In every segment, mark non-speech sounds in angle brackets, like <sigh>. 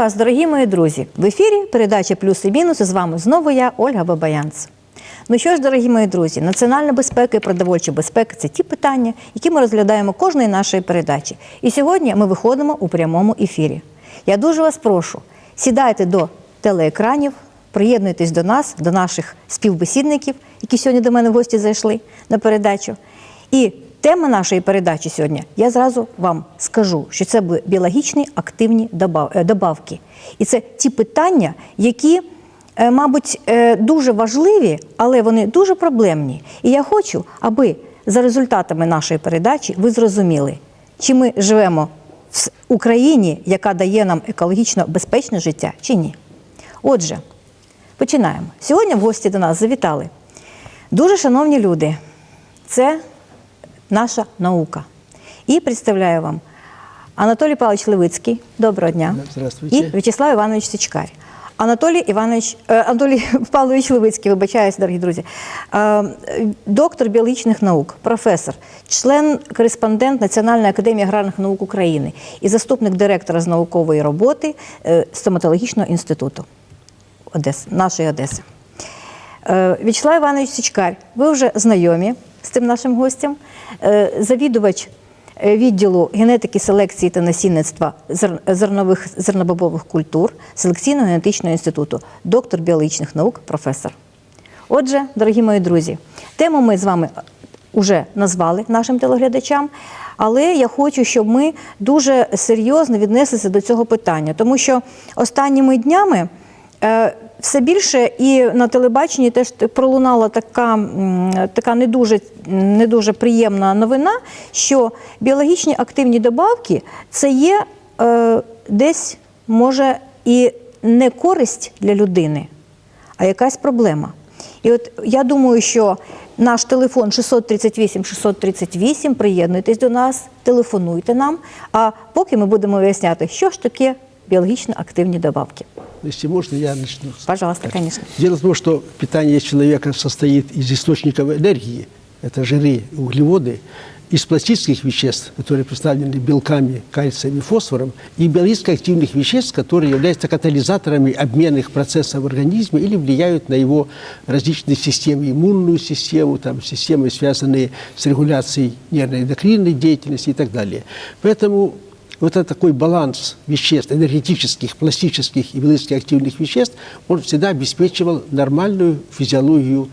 Вас, дорогі мої друзі! В ефірі передача Плюс і мінус. І з вами знову я, Ольга Бабаянц. Ну що ж, дорогі мої друзі, національна безпека і продовольча безпека це ті питання, які ми розглядаємо кожної нашої передачі. І сьогодні ми виходимо у прямому ефірі. Я дуже вас прошу, сідайте до телеекранів, приєднуйтесь до нас, до наших співбесідників, які сьогодні до мене в гості зайшли на передачу. І тема нашої передачі сьогодні, я зразу вам скажу, що це біологічні активні е, добавки. І це ті питання, які, е, мабуть, е, дуже важливі, але вони дуже проблемні. І я хочу, аби за результатами нашої передачі ви зрозуміли, чи ми живемо в Україні, яка дає нам екологічно безпечне життя, чи ні. Отже, починаємо. Сьогодні в гості до нас завітали дуже шановні люди. Це наша наука. І представляю вам Анатолій Павлович Левицький. Доброго дня. Здравствуйте. І В'ячеслав Іванович Сичкар. Анатолій Іванович, е, Анатолій <laughs> Павлович Левицький, вибачаюсь, дорогі друзі, е, доктор біологічних наук, професор, член кореспондент Національної академії аграрних наук України і заступник директора з наукової роботи е, стоматологічного інституту Одеси, нашої Одеси. В'ячеслав Іванович Січкар, ви вже знайомі з цим нашим гостем, Е, завідувач е, відділу генетики, селекції та насінництва зернових зернобобових культур селекційно-генетичного інституту, доктор біологічних наук, професор. Отже, дорогі мої друзі, тему ми з вами вже назвали нашим телеглядачам, але я хочу, щоб ми дуже серйозно віднеслися до цього питання, тому що останніми днями е, все більше і на телебаченні теж пролунала така, така не, дуже, не дуже приємна новина, що біологічні активні добавки це є е, десь може і не користь для людини, а якась проблема. І от я думаю, що наш телефон 638 638, приєднуйтесь до нас, телефонуйте нам. А поки ми будемо виясняти, що ж таке біологічно активні добавки. Если можно, я начну. Пожалуйста, конечно. Дело в том, что питание человека состоит из источников энергии, это жиры, углеводы, из пластических веществ, которые представлены белками, кальцием и фосфором, и биологически активных веществ, которые являются катализаторами обменных процессов в организме или влияют на его различные системы, иммунную систему, там, системы, связанные с регуляцией нервно-эндокринной деятельности и так далее. Поэтому вот этот такой баланс веществ, энергетических, пластических и биологически активных веществ, он всегда обеспечивал нормальную физиологию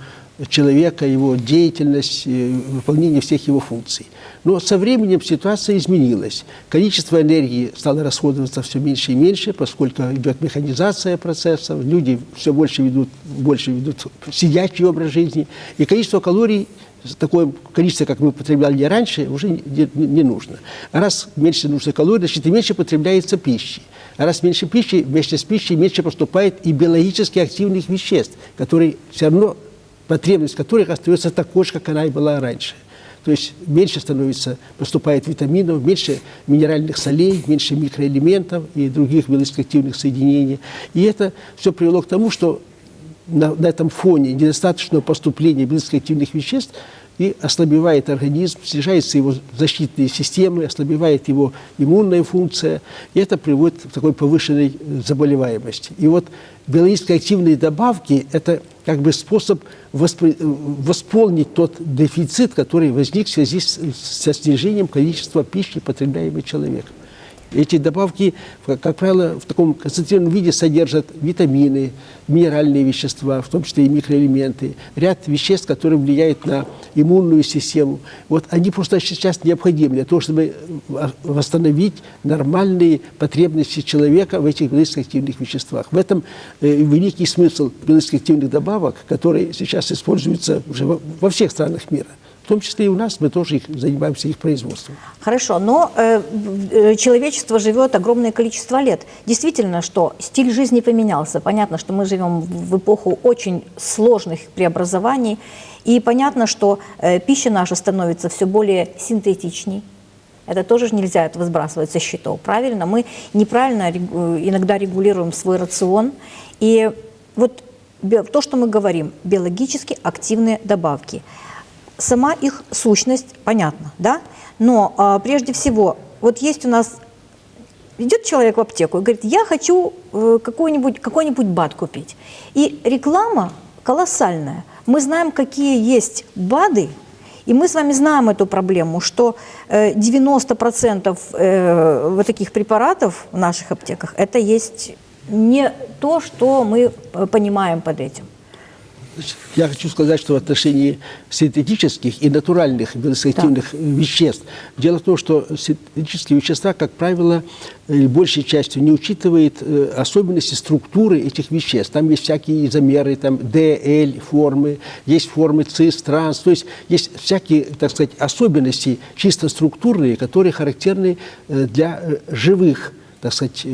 человека, его деятельность, э, выполнение всех его функций. Но со временем ситуация изменилась. Количество энергии стало расходоваться все меньше и меньше, поскольку идет механизация процессов, люди все больше ведут, больше ведут сидячий образ жизни, и количество калорий такое количество, как мы потребляли раньше, уже не, не- нужно. Раз меньше нужно калорий, значит и меньше потребляется пищи. А раз меньше пищи, вместе с пищей меньше поступает и биологически активных веществ, которые все равно, потребность которых остается такой же, как она и была раньше. То есть меньше становится, поступает витаминов, меньше минеральных солей, меньше микроэлементов и других биологически активных соединений. И это все привело к тому, что на, на этом фоне недостаточного поступления биологически активных веществ и ослабевает организм, снижаются его защитные системы, ослабевает его иммунная функция, и это приводит к такой повышенной э, заболеваемости. И вот биологически активные добавки – это как бы способ воспри- э, восполнить тот дефицит, который возник в связи с, со снижением количества пищи, потребляемой человеком. Эти добавки, как правило, в таком концентрированном виде содержат витамины, минеральные вещества, в том числе и микроэлементы, ряд веществ, которые влияют на иммунную систему. Вот они просто сейчас необходимы для того, чтобы э, восстановить нормальные потребности человека в этих биологически-активных веществах. В этом э, великий смысл биологически-активных добавок, которые сейчас используются уже во всех странах мира. В том числе и у нас, мы тоже их, занимаемся их производством. Хорошо, но э, э, человечество живет огромное количество лет. Действительно, что стиль жизни поменялся. Понятно, что мы живем в эпоху очень сложных преобразований. И понятно, что э, пища наша становится все более синтетичней. Это тоже нельзя это сбрасывать со счетов, правильно? Мы неправильно регу- иногда регулируем свой рацион. И вот то, что мы говорим, биологически активные добавки – сама их сущность понятна, да? Но а, прежде всего, вот есть у нас идет человек в аптеку и говорит, я хочу э, какой-нибудь какой бад купить. И реклама колоссальная. Мы знаем, какие есть БАДы, и мы с вами знаем эту проблему, что э, 90% э, вот таких препаратов в наших аптеках это есть не то, что мы э, понимаем под этим. Я хочу сказать, что в отношении синтетических и натуральных биологических веществ, дело в том, что синтетические вещества, как правило, э, большей частью не учитывают э, особенности структуры этих веществ. Там есть всякие изомеры, там ДЛ формы, есть формы цис, транс, то есть есть всякие, так сказать, особенности чисто структурные, которые характерны э, для живых, так сказать,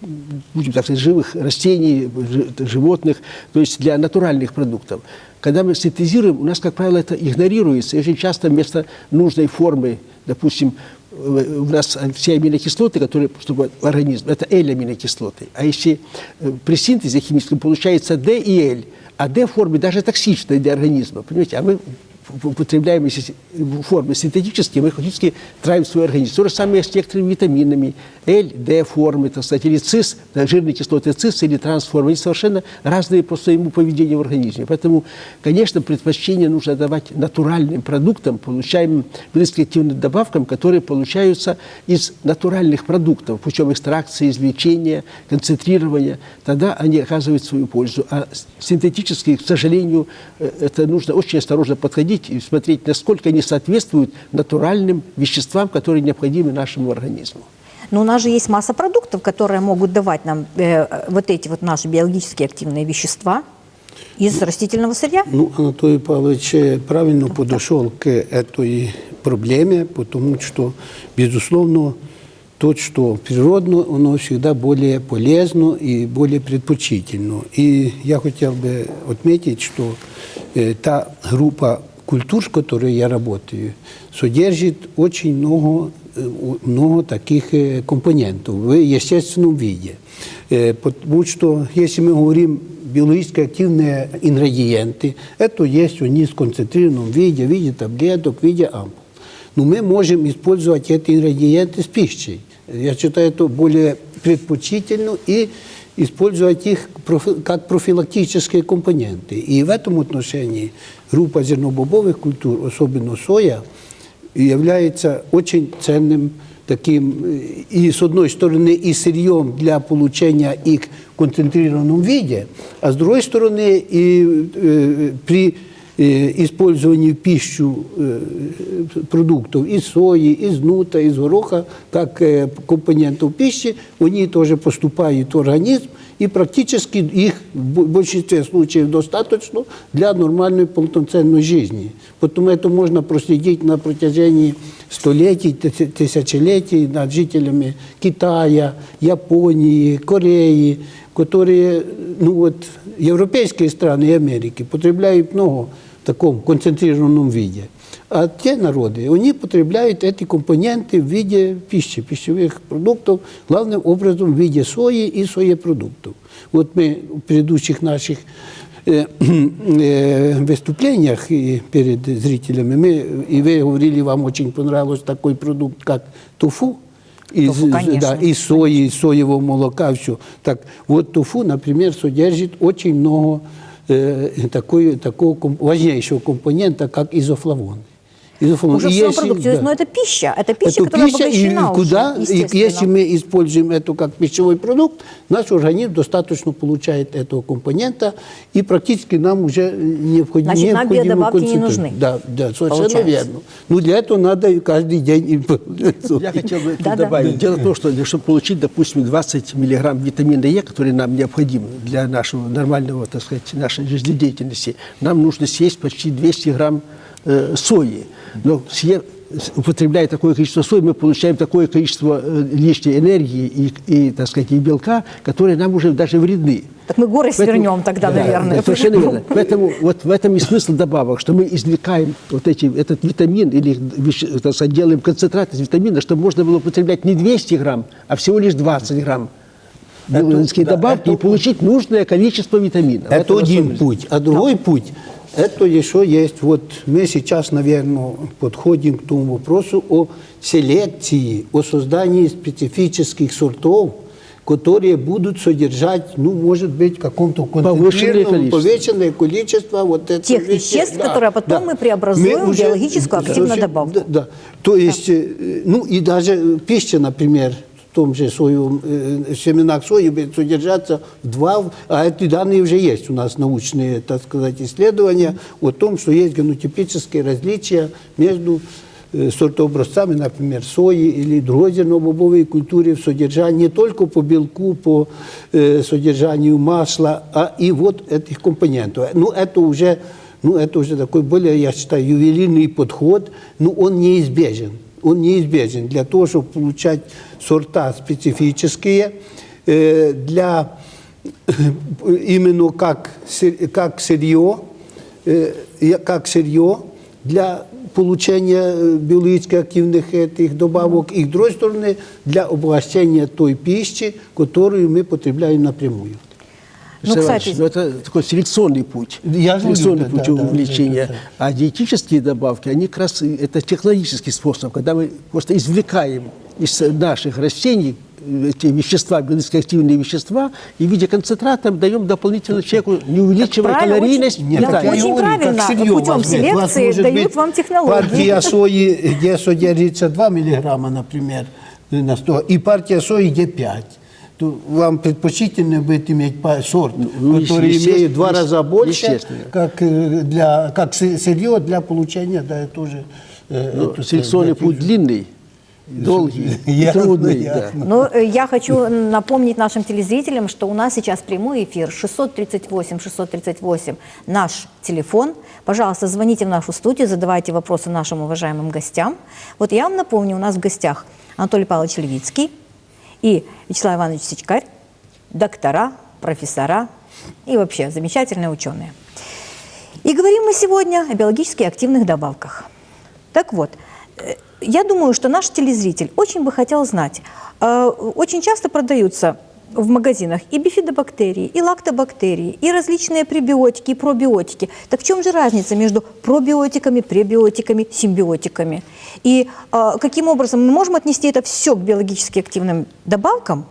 будем так сказать, живых растений, жи- животных, то есть для натуральных продуктов. Когда мы синтезируем, у нас, как правило, это игнорируется. И очень часто вместо нужной формы, допустим, э, у нас все аминокислоты, которые поступают в организм, это L-аминокислоты. А если э, при синтезе химическом получается D и L, а D формы даже токсичны для организма, понимаете, а мы употребляем формы синтетические, мы фактически травим свой организм. То же самое с некоторыми витаминами. L, D формы, так сказать, или цис, жирные кислоты цис или трансформы, они совершенно разные по своему поведению в организме. Поэтому, конечно, предпочтение нужно давать натуральным продуктам, получаемым биологически-активным добавкам, которые получаются из натуральных продуктов, путем экстракции, извлечения, концентрирования. Тогда они оказывают свою пользу. А синтетические, к сожалению, э, это нужно очень осторожно подходить и смотреть, насколько они соответствуют натуральным веществам, которые необходимы нашему организму. Но у нас же есть масса продуктов, которые могут давать нам э, вот эти вот наши биологически активные вещества из растительного сырья. Ну, Анатолий Павлович э, правильно подошел к этой проблеме, потому что, безусловно, то, что природно, оно всегда более полезно и более предпочтительно. И я хотел бы отметить, что э, та группа культур, с которой я работаю, содержит очень много, э, много таких э, компонентов в естественном виде. Э, Потому что, если мы говорим биологически активные ингредиенты, это есть они в сконцентрированном виде, в виде таблеток, в виде ампул. Но мы можем использовать эти ингредиенты с пищей. Я считаю это более предпочтительно и использовать их профи- как профилактические компоненты. И в этом отношении группа зернобобовых культур, особенно соя, является очень ценным таким, э, и с одной стороны, и сырьем для получения их в концентрированном виде, а с другой стороны, и э, при э, использовании в пищу э, продуктов из сои, из нута, из гороха, как э, компонентов пищи, они тоже поступают в организм, и практически их в большинстве случаев достаточно для нормальной полноценной жизни. Потому это можно проследить на протяжении столетий, тыся- тысячелетий над жителями Китая, Японии, Кореи, которые, ну вот, европейские страны и Америки потребляют много в таком концентрированном виде. А те народы, они потребляют эти компоненты в виде пищи, пищевых продуктов, главным образом в виде сои и соепродуктов. Вот мы в предыдущих наших э, э, выступлениях и перед зрителями, мы, и вы говорили, вам очень понравился такой продукт, как тофу, из, конечно, да, из сои, из соевого молока, все. Так вот, тофу, например, содержит очень много э, такой, такого важнейшего компонента, как изофлавоны. Безусловно. уже в И своем если- продукте. да. Но это пища, это пища, Эту которая пищу, и обогащена куда, уже, и если мы используем это как пищевой продукт, наш организм достаточно получает этого компонента, и практически нам уже необходимо Значит, нам биодобавки не нужны. Да, да, совершенно Получается. верно. Но для этого надо и каждый день... Я хотел бы Да-да. добавить. Дело в том, что для- чтобы получить, допустим, 20 миллиграмм витамина Е, который нам необходим для нашего нормального, так сказать, нашей жизнедеятельности, нам нужно съесть почти 200 грамм э, сои. Но съев- употребляя такое количество сои, мы получаем такое количество э, лишней энергии и, и, так сказать, и белка, которые нам уже даже вредны. Так мы горы Поэтому- свернем тогда, Да, наверное. да, совершенно верно. <laughs> Поэтому вот в этом и смысл добавок, что мы извлекаем вот эти, этот витамин или так сказать, делаем концентрат из витамина, чтобы можно было употреблять не 200 грамм, а всего лишь 20 грамм белорусские да, добавки это- и получить нужное количество витамина. В Это этом один путь. А другой путь, это еще есть, вот мы сейчас, наверное, подходим к тому вопросу о селекции, о создании специфических сортов, которые будут содержать, ну, может быть, в каком-то Повышенное концентрированном, количество. повышенное количество вот этих Тех веществ, которые потом мы преобразуем в биологическую активную добавку. Да, да. То есть, э, ну, и даже пища, например, том же соевом, э, семенах сои будет содержаться два, а эти данные уже есть у нас научные, так сказать, исследования о том, что есть генотипические различия между э, сортообразцами, например, сои или другой зернобобовой культуры в содержании не только по белку, по э, содержанию масла, а и вот этих компонентов. Ну, это уже, ну, это уже такой более, я считаю, ювелирный подход, но он неизбежен. Он неизбежен для того, чтобы получать сорта специфические, э, для именно как, сыр- как сырье, э, я- как сырье для получения э, биологически активных этих добавок, и с другой стороны, для обогащения той пищи, которую мы потребляем напрямую. Ну, кстати- ну, это такой селекционный путь. Я селекционный да, путь да, да, увлечения. да, да. А диетические добавки, они как раз это технологический способ, когда мы просто извлекаем из наших растений э, эти вещества, биологически активные вещества, и в виде концентрата даем дополнительно человеку, не увеличивая калорийность очень- да, питания. очень правильно, сырье путем возьмет. селекции дают быть вам технологии. Партия сои, где содержится 2 миллиграмма, например, на 100, и партия сои, где 5. То вам предпочтительно будет иметь сорт, ну, который есте- имеет в два раза больше, как, э, для, как сы- сырье для получения, да, тоже... э, Ну, да, путь длинный, долгий, <laughs> Ясно, трудный. ясно. да. Но э, я хочу напомнить нашим телезрителям, что у нас сейчас прямой эфир 638-638 наш телефон. Пожалуйста, звоните в нашу студию, задавайте вопросы нашим уважаемым гостям. Вот я вам напомню, у нас в гостях Анатолий Павлович Левицкий и Вячеслав Иванович Сичкарь, доктора, профессора и вообще замечательные ученые. И говорим мы сегодня о биологически активных добавках. Так вот, э, я думаю, что наш телезритель очень бы хотел знать. э, Очень часто продаются в магазинах и бифидобактерии, и лактобактерии, и различные пребиотики, и пробиотики. Так в чем же разница между пробиотиками, пребиотиками, симбиотиками? И э, каким образом мы можем отнести это все к биологически активным добавкам?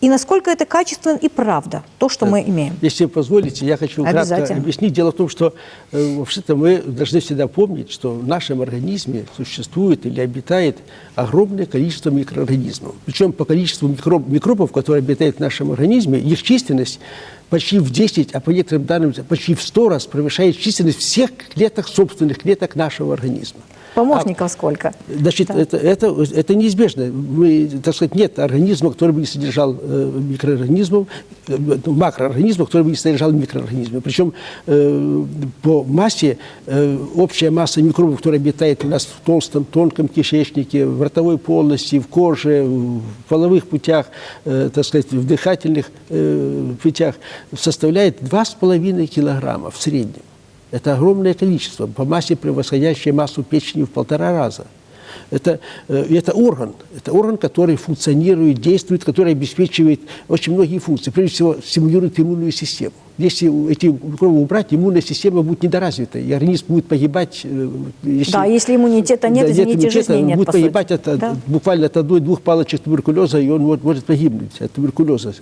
И насколько это качественно и правда, то, что мы имеем? Если позволите, я хочу кратко объяснить. Дело в том, что э, вообще-то мы должны всегда помнить, что в нашем организме существует или обитает огромное количество микроорганизмов. Причем по количеству микроб- микробов, которые обитают в нашем организме, их численность почти в 10, а по некоторым данным почти в 100 раз превышает численность всех клеток, собственных клеток нашего организма. Помощников сколько? Значит, Да. это, это, это неизбежно. Мы, так сказать, нет организма, который бы не содержал э, микроорганизмов, э, макроорганизмов, который бы не содержал микроорганизмы. Причем э, по массе, э, общая масса микробов, которая обитает у нас в толстом, тонком кишечнике, в ротовой полости, в коже, в половых путях, э, так сказать, в дыхательных э, путях, составляет 2,5 килограмма в среднем. Это огромное количество, по массе превосходящее массу печени в полтора раза. Это, э, это орган, это орган, который функционирует, действует, который обеспечивает очень многие функции. Прежде всего, стимулирует иммунную систему. Если эти микробы убрать, иммунная система будет недоразвита, и организм будет погибать. э, Если, Да, если иммунитета нет, извините, иммунитета, жизни нет, будет по сути. погибать от, от- Да. буквально от одной-двух палочек туберкулеза, и он вот может погибнуть от туберкулеза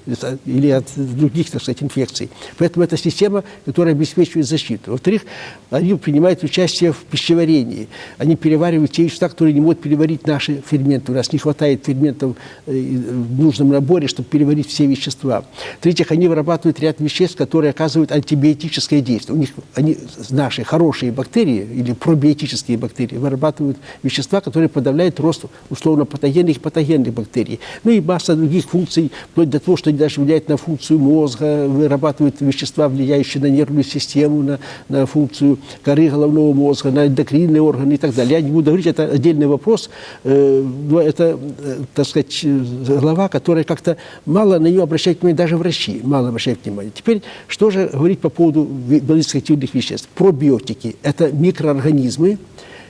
или от других, так сказать, инфекций. Поэтому это система, которая обеспечивает защиту. Во-вторых, они принимают участие в пищеварении. Они переваривают те вещества, которые не могут переварить наши ферменты. У нас не хватает ферментов э, в нужном наборе, чтобы переварить все вещества. В-третьих, они вырабатывают ряд веществ, которые оказывают антибиотическое действие. У них они, наши хорошие бактерии или пробиотические бактерии вырабатывают вещества, которые подавляют рост условно патогенных и патогенных бактерий. Ну и масса других функций, вплоть до того, что они даже влияют на функцию мозга, вырабатывают вещества, влияющие на нервную систему, на, на функцию коры головного мозга, на эндокринные органы и так далее. Я не буду говорить, это отдельный вопрос, э, но это, э, так сказать, глава, которая как-то мало на нее обращают внимание, даже врачи мало обращают внимание. Теперь, что же говорить по поводу биологически активных веществ? Пробиотики – это микроорганизмы,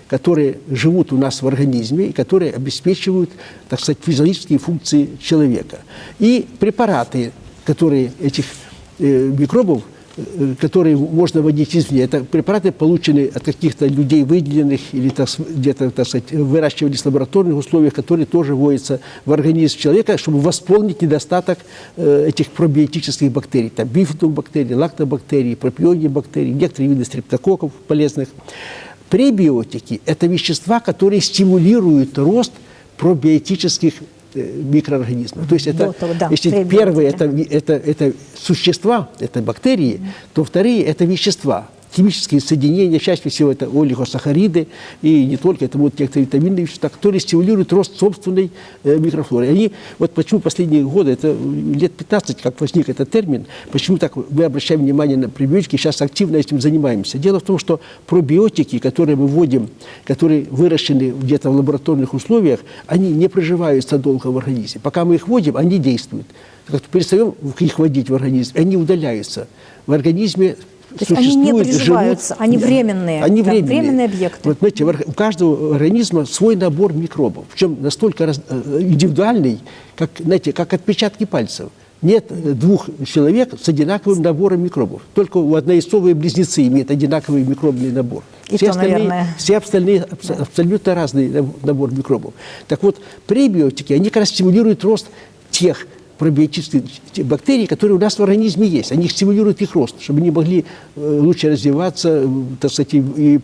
которые живут у нас в организме и которые обеспечивают, так сказать, физиологические функции человека. И препараты, которые этих э, микробов, которые можно вводить извне, это препараты, полученные от каких-то людей выделенных или где-то, так сказать, выращивались в лабораторных условиях, которые тоже вводятся в организм человека, чтобы восполнить недостаток э, этих пробиотических бактерий. Там бифидобактерии, лактобактерии, пропионные бактерии, некоторые виды стрептококков полезных. Пребиотики – это вещества, которые стимулируют рост пробиотических э, микроорганизмов. То есть это, того, да, если первые это, это, это существа, это бактерии, то вторые это вещества. Химические соединения, чаще всего это олигосахариды, и не только, это будут некоторые витаминные вещества, которые стимулируют рост собственной э, микрофлоры. Они, вот почему последние годы, это лет 15, как возник этот термин, почему так мы обращаем внимание на пребиотики, сейчас активно этим занимаемся. Дело в том, что пробиотики, которые мы вводим, которые выращены где-то в лабораторных условиях, они не проживаются долго в организме. Пока мы их вводим, они действуют. Как перестаем их вводить в организм, они удаляются. В организме То есть они не приживаются, живут- они временные, Они да, временные. временные объекты. Вот, знаете, у каждого организма свой набор микробов, причем настолько раз- э, индивидуальный, как, знаете, как отпечатки пальцев. Нет э, двух человек с одинаковым набором микробов. Только у однояйцовые близнецы имеют одинаковый микробный набор. И все, то, остальные, наверное. все остальные абс- абсолютно разный наб- набор микробов. Так вот, пребиотики, они как раз стимулируют рост тех пробиотических тех бактерий, которые у нас в организме есть. Они стимулируют их рост, чтобы они могли э, лучше развиваться, э, так сказать, и, и-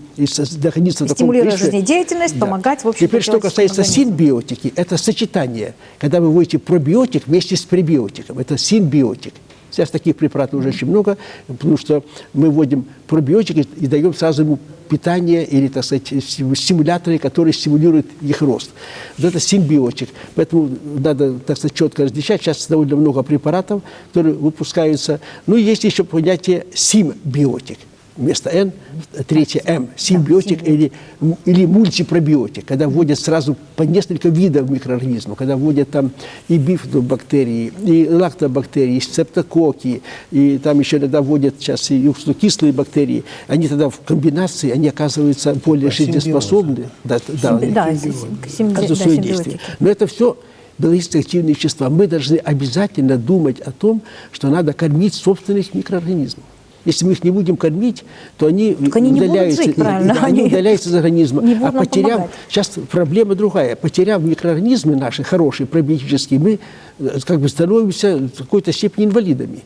находиться в таком Стимулируя жизнедеятельность, помогать, в общем, Теперь, что касается организм. синбиотики, это сочетание, когда вы вводите пробиотик вместе с пребиотиком. Это синбиотик. Сейчас таких препаратов уже очень много, потому что мы вводим пробиотики и даем сразу ему питание или, так сказать, стим- стимуляторы, которые стимулируют их рост. Вот это симбиотик. Поэтому надо, так сказать, четко различать. Сейчас довольно много препаратов, которые выпускаются. Ну, и есть еще понятие симбиотик. Вместо N третье М. Симбиотик или, или мультипробиотик, когда вводят сразу по несколько видов микроорганизмов, когда вводят там и бифидобактерии, и лактобактерии, и септококи, и там еще иногда вводят сейчас и кислые бактерии. Они тогда в комбинации, они оказываются более симбиозу. жизнеспособны. Да, да, Симби- да, симбиоз. симби- да, свои симбиотики. действия. Но это все биологически активные вещества. Мы должны обязательно думать о том, что надо кормить собственных микроорганизмов. Если мы их не будем кормить, то они, Так они не удаляются, жить, правильно? да, они удаляются из организма. не а потеряв, помогать. сейчас проблема другая. Потеряв микроорганизмы наши хорошие, пробиотические, мы э, как бы становимся в какой-то степени инвалидами.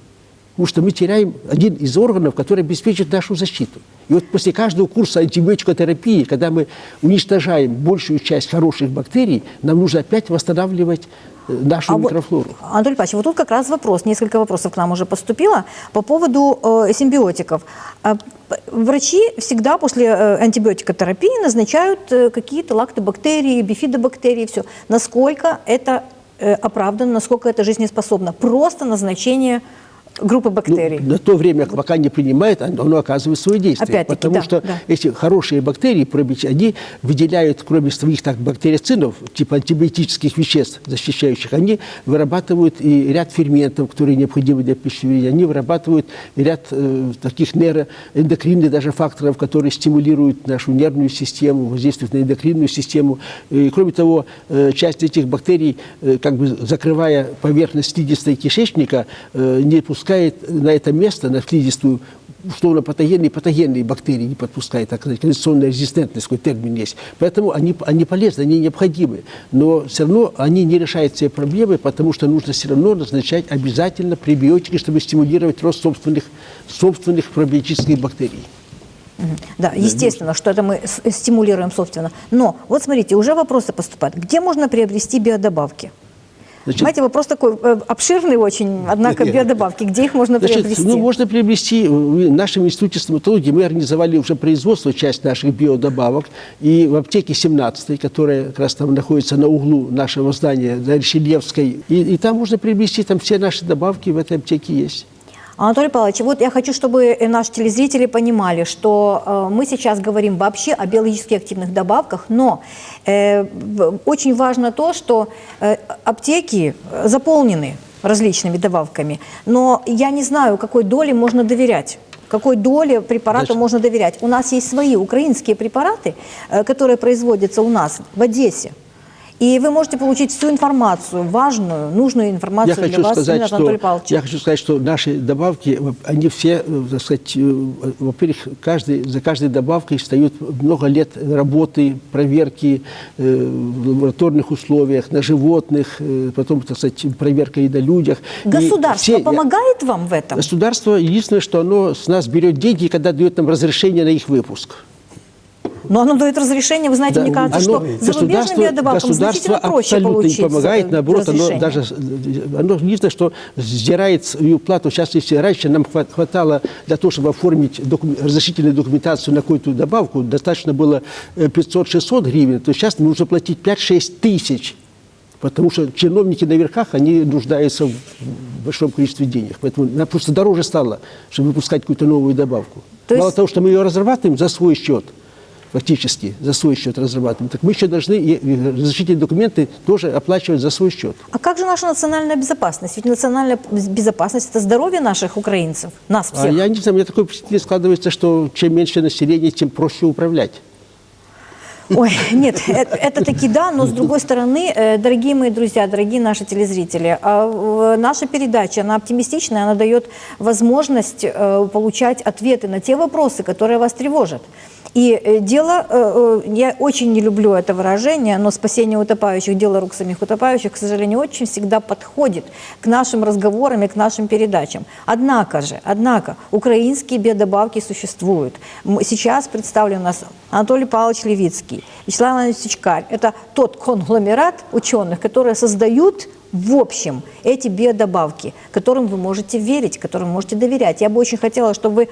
Потому что мы теряем один из органов, который обеспечит нашу защиту. И вот после каждого курса антибиотикотерапии, когда мы уничтожаем большую часть хороших бактерий, нам нужно опять восстанавливать нашу А вот, микрофлору. Анатолий Павлович, вот тут как раз вопрос, несколько вопросов к нам уже поступило по поводу э, симбиотиков. А, Врачи всегда после э, антибиотикотерапии назначают э, какие-то лактобактерии, бифидобактерии, все. Насколько это э, оправдано, насколько это жизнеспособно? Просто назначение группы Ну, бактерий. на то время, пока не принимает, оно, оно оказывает свое действие. Потому да, что да. эти хорошие бактерии, они выделяют, кроме своих так, бактерицинов, типа антибиотических веществ, защищающих, они вырабатывают и ряд ферментов, которые необходимы для пищеварения. Они вырабатывают ряд э, таких нейроэндокринных даже факторов, которые стимулируют нашу нервную систему, воздействуют на эндокринную систему. И, кроме того, э, часть этих бактерий, э, как бы закрывая поверхность слизистой кишечника, э, не, пус- подпускает на это место, на слизистую, условно патогенные, патогенные бактерии не подпускает, так сказать, кондиционная резистентность, такой термин есть. Поэтому они, они полезны, они необходимы. Но все равно они не решают все проблемы, потому что нужно все равно назначать обязательно пребиотики, чтобы стимулировать рост собственных, собственных пробиотических бактерий. Да, естественно, что это мы стимулируем собственно. Но вот смотрите, уже вопросы поступают. Где можно приобрести биодобавки? Значит, Знаете, вопрос такой э, обширный очень, однако биодобавки, где их можно Значит, приобрести? ну, можно приобрести. В нашем институте стоматологии мы организовали уже производство, часть наших биодобавок. И в аптеке 17, которая как раз там находится на углу нашего здания, на Ришельевской, и, и там можно приобрести, там все наши добавки в этой аптеке есть. Анатолий Павлович, вот я хочу, чтобы э, наши телезрители понимали, что э, мы сейчас говорим вообще о биологически активных добавках, но э, очень важно то, что аптеки заполнены различными добавками, но я не знаю, какой доли можно доверять. Какой доле препарату Значит- можно доверять? У нас есть свои украинские препараты, которые производятся у нас в Одессе. И вы можете получить всю информацию, важную, нужную информацию Я для хочу вас, сказать, что я хочу сказать, что наши добавки, они все, э, так сказать, э, во-первых, каждый, за каждой добавкой стоит много лет работы, проверки э, в лабораторных условиях на животных, э, потом, так сказать, проверка и на людях. И Государство все- помогает вам в этом? Государство, единственное, что оно с нас берет деньги, когда дает нам разрешение на их выпуск. Но оно дает разрешение, вы знаете, Да, мне кажется, оно- что зарубежным биодобавкам государство значительно проще получить не помогает, э, наоборот, оно разрешение. даже э, оно единственное, что сдирает свою плату. Сейчас, если раньше нам хва- хватало для того, чтобы оформить докум- разрешительную документацию на какую-то добавку, достаточно было э, 500-600 гривен, то сейчас нужно платить 5-6 тысяч. Потому что чиновники на верхах, они нуждаются в большом количестве денег. Поэтому нам просто дороже стало, чтобы выпускать какую-то новую добавку. То Мало есть- того, что мы ее разрабатываем за свой счет, фактически за свой счет разрабатываем, так мы еще должны разрешительные документы тоже оплачивать за свой счет. А как же наша национальная безопасность? Ведь национальная безопасность – это здоровье наших украинцев, нас А всех. я не знаю, у меня такое впечатление складывается, что чем меньше населения, тем проще управлять. Ой, нет, э- это таки да, но с другой стороны, э, дорогие мои друзья, дорогие наши телезрители, а, наша передача, она оптимистичная, она дает возможность э, получать ответы на те вопросы, которые вас тревожат. И э, дело, э, э, я очень не люблю это выражение, но спасение утопающих, дело рук самих утопающих, к сожалению, очень всегда подходит к нашим разговорам и к нашим передачам. Однако же, однако, украинские биодобавки существуют. Сейчас представлен у нас Анатолий Павлович Левицкий, Вячеслав Иванович Сичкарь. Это тот конгломерат ученых, которые создают в общем эти биодобавки, которым вы можете верить, которым можете доверять. Я бы очень хотела, чтобы вы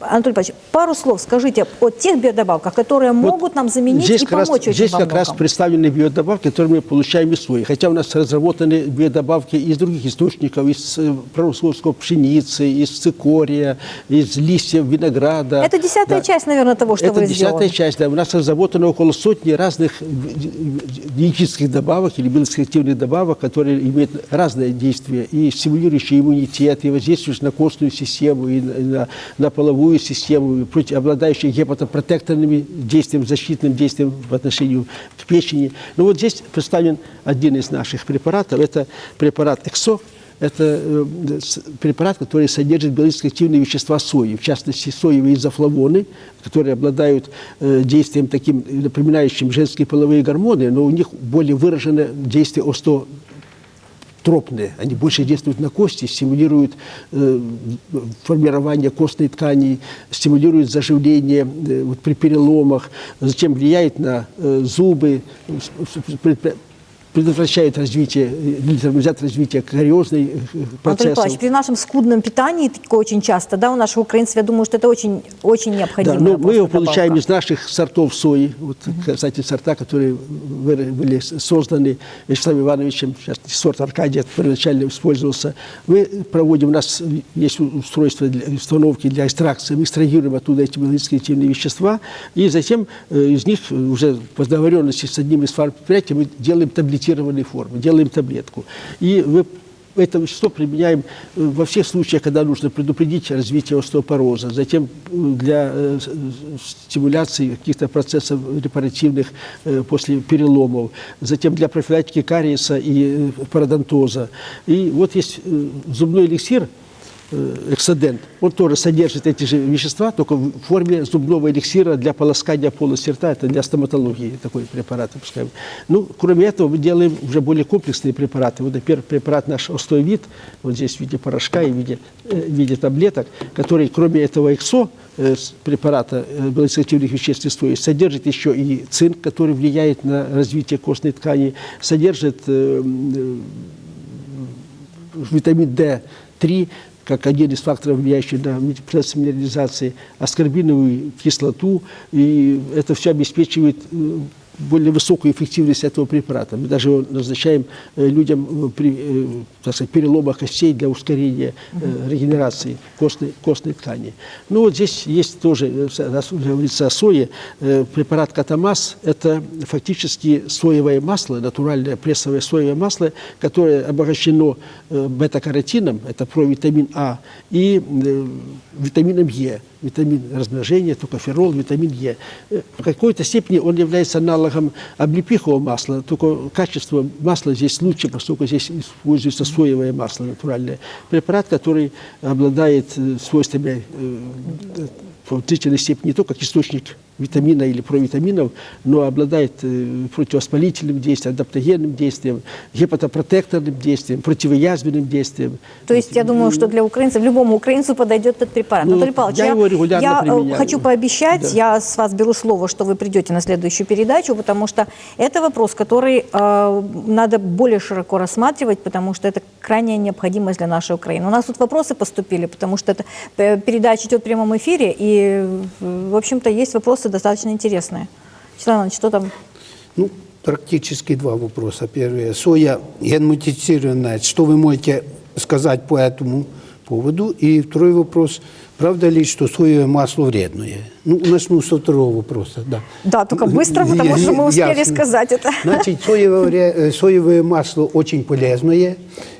Анатолий Павлович, пару слов скажите о тех биодобавках, которые Вот могут нам заменить здесь и как раз, помочь очень Здесь как раз представлены биодобавки, которые мы получаем из сои. Хотя у нас разработаны биодобавки из других источников, из э, прорусского пшеницы, из цикория, из листьев винограда. Это десятая Да. часть, наверное, того, что Это вы десятая сделали. часть, да. У нас разработано около сотни разных диетических добавок или биологически активных добавок, которые имеют разное действие, и стимулирующие иммунитет, и воздействующие на костную систему, и на, на- на половую систему, против- обладающие гепатопротекторными действием, защитным действием в отношении печени. Ну вот здесь представлен один из наших препаратов. Это препарат «Эксо». Это э, препарат, который содержит биологически активные вещества сои, в частности, соевые изофлавоны, которые обладают э, действием таким, напоминающим женские половые гормоны, но у них более выраженное действие остеотропные. Они больше действуют на кости, стимулируют э, формирование костной ткани, стимулируют заживление э, вот при переломах, затем влияет на э, зубы, предотвращает развитие, тормозят развитие кариозной э, Анатолий. Павлович, при нашем скудном питании, такое очень часто, да, у наших украинцев, я думаю, что это очень, очень необходимо. Да, но мы его получаем из наших сортов сои. Вот, кстати, сорта, которые были созданы Вячеславом Ивановичем, сейчас сорт Аркадия первоначально использовался. Мы проводим, у нас есть устройство для установки для экстракции, мы экстрагируем оттуда эти активные вещества, и затем э, из них уже по договоренности с одним из фармпредприятий мы делаем таблетированные формы, делаем таблетку. И вы это вещество применяем э, во всех случаях, когда нужно предупредить развитие остеопороза, затем э, для э, стимуляции каких-то процессов репаративных после переломов, затем для профилактики кариеса и пародонтоза. И вот есть зубной эликсир, эксцедент, он тоже содержит эти же вещества, только в форме зубного эликсира для полоскания полости рта, это для стоматологии такой препарат выпускаем. Ну, кроме этого, мы делаем уже более комплексные препараты. Вот, например, препарат наш Остовид, вот здесь в виде порошка и в виде, э, в виде таблеток, который, кроме этого ЭКСО, э, препарата э, веществ сои, содержит еще и цинк, который влияет на развитие костной ткани, содержит э, м, витамин D3, как один из факторов, влияющих на процесс минерализации, аскорбиновую кислоту, и это все обеспечивает э, более высокую эффективность этого препарата. Мы даже его назначаем э, людям э, при э, так сказать, переломах костей для ускорения регенерации костной, костной ткани. Ну вот здесь есть тоже, раз говорится о сое, препарат Катамас – это фактически соевое масло, натуральное прессовое соевое масло, которое обогащено бета-каротином, это провитамин А, и витамином Е, витамин размножения, токоферол, витамин Е. Э, В какой-то степени он является аналогом облепихового масла, только качество масла здесь лучше, поскольку здесь используется соевое масло натуральное. Препарат, который обладает э, свойствами э, в длительной степени не только как источник витамина или провитаминов, но обладает э, противовоспалительным действием, адаптогенным действием, гепатопротекторным действием, противоязвенным действием. То есть я думаю, что для украинцев, любому украинцу подойдет этот препарат. Ну, Анатолий Павлович, я его регулярно я, э, применяю. хочу пообещать, Да. я с вас беру слово, что вы придете на следующую передачу, потому что это вопрос, который э, надо более широко рассматривать, потому что это крайняя необходимость для нашей Украины. У нас тут вопросы поступили, потому что эта э, передача идет в прямом эфире, и, в общем-то, есть вопросы достаточно интересные. Вячеслав что там? Ну, практически два вопроса. Первый. Соя генмодифицированная. Что вы можете сказать по этому поводу? И второй вопрос. Правда ли, что соевое масло вредное? Ну, начну со второго вопроса. Да, Да, только быстро, потому что мы успели Ясно. сказать это. Значит, соевое, э, соевое масло очень полезное.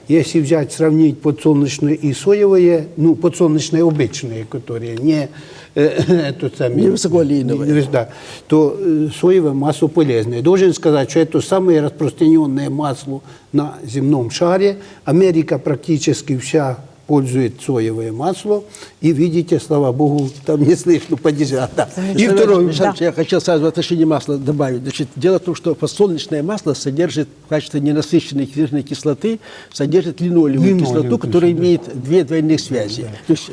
Если взять, сравнить подсолнечное и соевое, ну, подсолнечное обычное, которое не <laughs> это самое, Не высокоолейновое. не- да, то э, соевое масло полезное. Должен сказать, что это самое распространенное масло на земном шаре. Америка практически вся пользует соевое масло. И видите, слава богу, там не слышно падежа. Да. И второй, Александрович, Я хотел сразу в отношении масла добавить. Значит, дело в том, что подсолнечное масло содержит в качестве ненасыщенной жирной кислоты, содержит линолевую Линолевую кислоту, которая да. имеет две двойных связи. То есть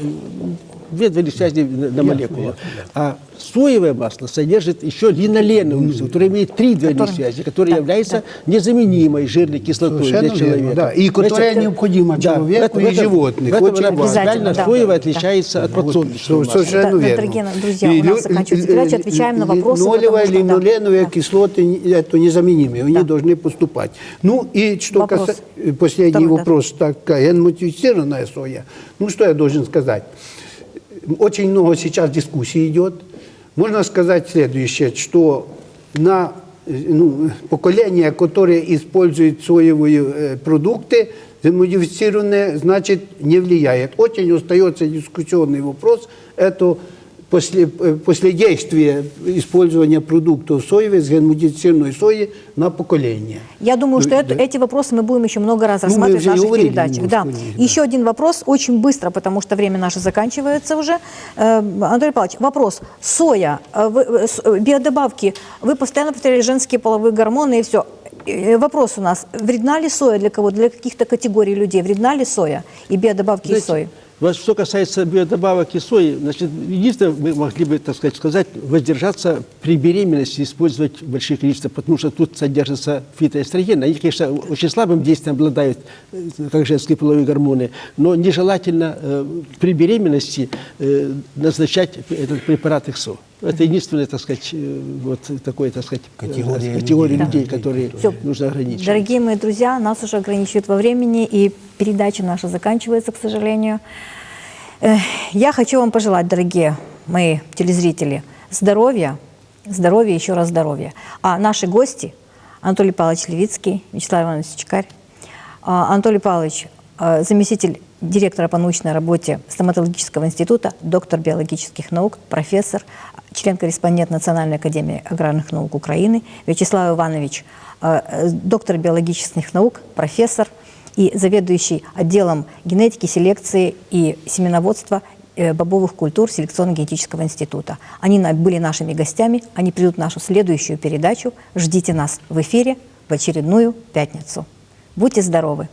две связи на, молекулу. А соевое масло содержит еще линоленовую кислоту, которая имеет три двойных связи, которая да, является незаменимой жирной кислотой Совершенно для верно, человека. да. И которая Значит, необходима человеку в и животным. В этом Очень Обязательно, да. соевое Да. отличается от подсолнечного Со- масла. Совершенно Да, да, верно. дорогие друзья, у нас заканчивается э, передача, отвечаем на ли- вопросы, Линолевая, потому что, да. Да. кислоты это незаменимые, они должны поступать. Ну и что Вопрос. касается... Последний Второй, да. вопрос. Такая генмодифицированная соя. Ну что я должен сказать? Очень много сейчас дискуссий идет. Можно сказать следующее, что на ну, поколение, которое использует соевые э, продукты, модифицированные, значит, не влияет. Очень остается дискуссионный вопрос, это после, э, после действия использования продуктов соевой с генмодифицированной сои на поколение. Я думаю, что Ну, это- да. эти вопросы мы будем еще много раз Ну, рассматривать в уже наших передачах. Да. них, да. Еще один вопрос, очень быстро, потому что время наше заканчивается уже. Э, Анатолий Павлович, вопрос. Соя, э, вы- биодобавки, вы постоянно повторяли женские половые гормоны и все. Вопрос у нас, вредна ли соя для кого? Для каких-то категорий людей вредна ли соя и биодобавки из Знаете, сои? Что касается биодобавок и сои, значит, единственное, мы могли бы, так сказать, сказать, воздержаться при беременности использовать большие количества, потому что тут содержатся фитоэстрогены. Они, конечно, очень слабым действием обладают, э, как женские половые гормоны, но нежелательно э, при беременности э, назначать этот препарат ИКСО. Это единственная, так сказать, э, вот такой, так сказать, э, Категория категория людей. людей, которые Всё. нужно ограничивать. Дорогие мои друзья, нас уже ограничивают во времени, и передача наша заканчивается, к сожалению. Эх, Я хочу вам пожелать, дорогие мои телезрители, здоровья, здоровья, еще раз здоровья. А наши гости, Анатолий Павлович Левицкий, Вячеслав Иванович Чикарь, а, Анатолий Павлович, э, заместитель директора по научной работе стоматологического института, доктор биологических наук, профессор, член-корреспондент Национальной академии аграрных наук Украины, Вячеслав Иванович, э, доктор биологических наук, профессор и заведующий отделом генетики, селекции и семеноводства э, бобовых культур селекционно-генетического института. Они были нашими гостями, они придут в нашу следующую передачу. Ждите нас в эфире в очередную пятницу. Будьте здоровы!